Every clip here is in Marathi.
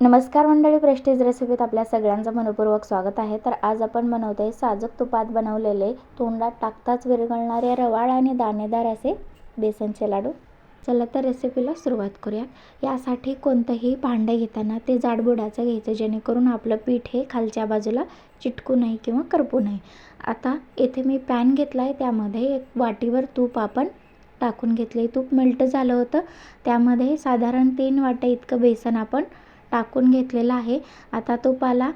नमस्कार मंडळी प्रेस्टीज रेसिपीत आपल्या सगळ्यांचं मनपूर्वक स्वागत आहे. तर आज आपण बनवतो आहे साजूक तुपात बनवलेले तोंडात टाकताच विरघळणारे रवाळ आणि दाणेदार असे बेसनचे लाडू. चला तर रेसिपीला सुरुवात करूया. यासाठी कोणतंही भांडं घेताना ते जाडबुडाचं घ्यायचं जेणेकरून आपलं पीठ हे खालच्या बाजूला चिटकू नये किंवा करपू नये. आता येथे मी पॅन घेतला आहे त्यामध्ये एक वाटीवर तूप आपण टाकून घेतले तूप मेल्ट झालं होतं. त्यामध्ये साधारण तीन वाट्या इतकं बेसन आपण टाकून घेतलेलं आहे. आता तुपाला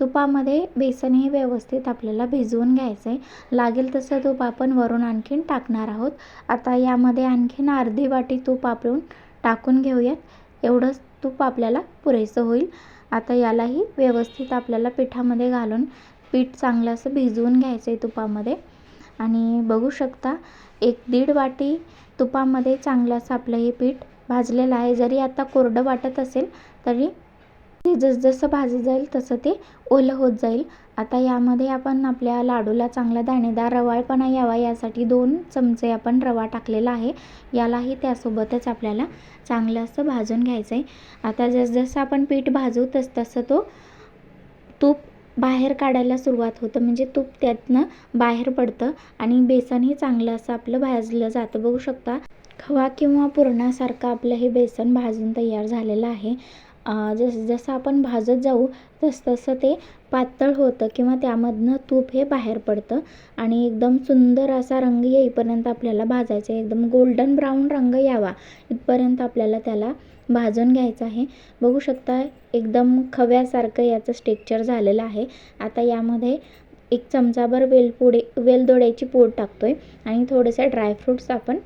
तुपामध्ये बेसन हे व्यवस्थित आपल्याला भिजवून घ्यायचं आहे लागेल तसं तूप आपण वरून आणखीन टाकणार आहोत. आता यामध्ये आणखीन अर्धी वाटी तूप आपण टाकून घेऊयात. एवढंच तूप आपल्याला पुरेसं होईल. आता यालाही व्यवस्थित आपल्याला पिठामध्ये घालून पीठ चांगलं असं भिजवून घ्यायचं आहे तुपामध्ये. आणि बघू शकता एक दीड वाटी तुपामध्ये चांगलं असं आपलं हे पीठ भाजलेलं आहे. जरी आता कोरडं वाटत असेल तरी ते जसजसं भाजी जाईल तसं ते ओलं होत जाईल. आता यामध्ये आपण आपल्या लाडूला चांगला दाणेदार रवाळपणा यावा. यासाठी दोन चमचे आपण रवा टाकलेला आहे. यालाही त्यासोबतच आपल्याला चांगलं असं भाजून घ्यायचं आहे आता जसजसं आपण पीठ भाजू तस तसं तो तूप बाहेर काढायला सुरुवात होतं. म्हणजे तूप त्यातनं बाहेर पडतं आणि बेसनही चांगलं असं आपलं भाजलं जातं. बघू शकता खवा किंवा पुरणासारखं आपलं हे बेसन भाजून तयार झालेलं आहे. जसं जसं आपण भाजत जाऊ तसतसं ते पातळ होतं किंवा त्यामधनं तूप हे बाहेर पडतं आणि एकदम सुंदर असा रंग येईपर्यंत आपल्याला भाजायचं आहे. एकदम गोल्डन ब्राऊन रंग यावा इथपर्यंत आपल्याला त्याला भाजून घ्यायचं आहे. बघू शकता एकदम खव्यासारखं याचं स्टेक्चर झालेलं आहे. आता यामध्ये एक चमचाभर वेलपुडे वेलदोड्याची पूड टाकतो आहे आणि थोडेसे ड्रायफ्रूट्स आपण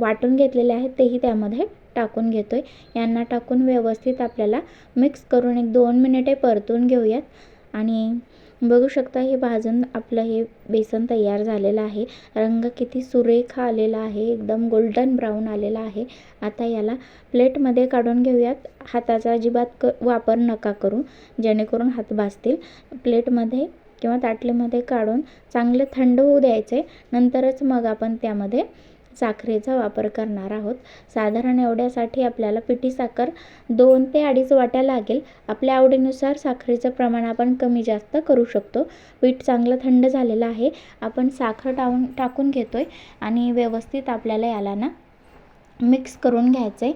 वाटून घेतलेले आहेत तेही त्यामध्ये टाकून घेतो आहे यांना टाकून व्यवस्थित आपल्याला मिक्स करून एक दोन मिनिटे परतून घेऊयात. आणि बघू शकता हे भाजून आपलं हे बेसन तयार झालेलं आहे. रंग किती सुरेख आलेला आहे एकदम गोल्डन ब्राऊन आलेला आहे. आता याला प्लेटमध्ये काढून घेऊयात. हाताचा अजिबात क वापर नका करू जेणेकरून हात भाजतील. प्लेटमध्ये किंवा ताटलीमध्ये काढून चांगलं थंड होऊ द्यायचे. नंतरच मग आपण त्यामध्ये साखरेचा वापर करणार आहोत. साधारण एवढ्यासाठी आपल्याला पिठी साखर दोन ते अडीच वाट्या लागेल. आपल्या आवडीनुसार साखरेचं प्रमाण आपण कमी जास्त करू शकतो. पीठ चांगलं थंड झालेलं आहे. आपण साखर टावून टाकून घेतो आहे आणि व्यवस्थित आपल्याला याला ना मिक्स करून घ्यायचं आहे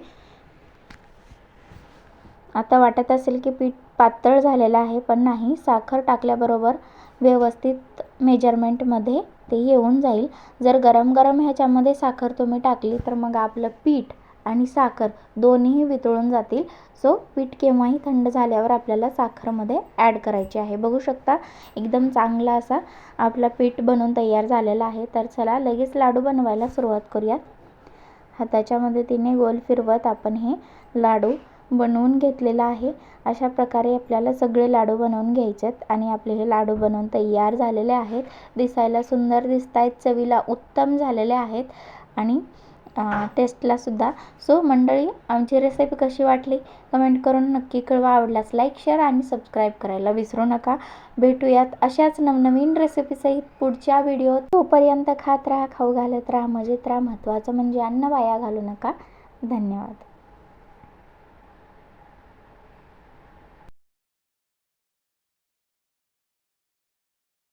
आता वाटत असेल की पीठ पातळ झालेलं आहे पण नाही. साखर टाकल्याबरोबर व्यवस्थित मेजरमेंटमध्ये ते येऊन जाईल. जर गरम गरम ह्याच्यामध्ये साखर तुम्ही टाकली तर मग आपलं पीठ आणि साखर दोन्हीही वितळून जातील. सो पीठ केव्हाही थंड झाल्यावर आपल्याला साखरमध्ये ॲड करायची आहे. बघू शकता एकदम चांगला असा आपला पीठ बनवून तयार झालेला आहे. तर चला लगेच लाडू बनवायला सुरुवात करूयात. हाताच्या मदतीने गोल फिरवत आपण हे लाडू बनवून घेतलेला आहे. अशा प्रकारे आपल्याला सगळे लाडू बनवून घ्यायचे आहेत आणि आपले हे लाडू बनवून तयार झालेले आहेत. दिसायला सुंदर दिसत आहेत चवीला उत्तम झालेले आहेत आणि टेस्टलासुद्धा सो मंडळी आमची रेसिपी कशी वाटली? कमेंट करून नक्की कळवा. आवडल्यास लाईक शेअर आणि सबस्क्राईब करायला विसरू नका. भेटूयात अशाच नवनवीन रेसिपीसहित पुढच्या व्हिडिओ तोपर्यंत खात राहा खाऊ घालत राहा मजेत राहा. महत्त्वाचं म्हणजे अन्न वाया घालू नका. धन्यवाद.